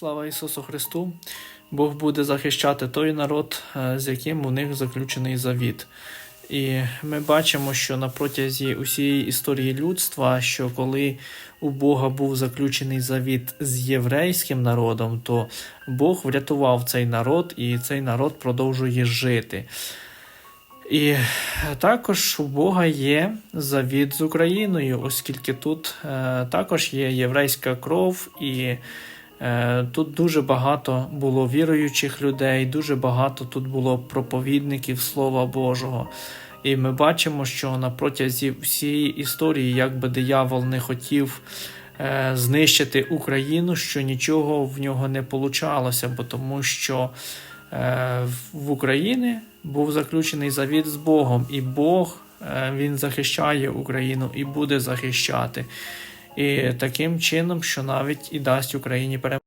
Слава Ісусу Христу! Бог буде захищати той народ, е, з яким у них заключений завіт. І ми бачимо, що на протязі усієї історії людства, що коли у Бога був заключений завіт з єврейським народом, то Бог врятував цей народ, і цей народ продовжує жити. І також у Бога є завіт з Україною, оскільки тут е, також є єврейська кров, і е, тут дуже багато було віруючих людей, дуже багато тут було проповідників Слова Божого. І ми бачимо, що на протязі всієї історії, як би диявол не хотів е, знищити Україну, що нічого в нього не получалося, бо тому що е, в Україні був заключений завіт з Богом, і Бог е, він захищає Україну і буде захищати. І таким чином, що навіть і дасть Україні перемогу.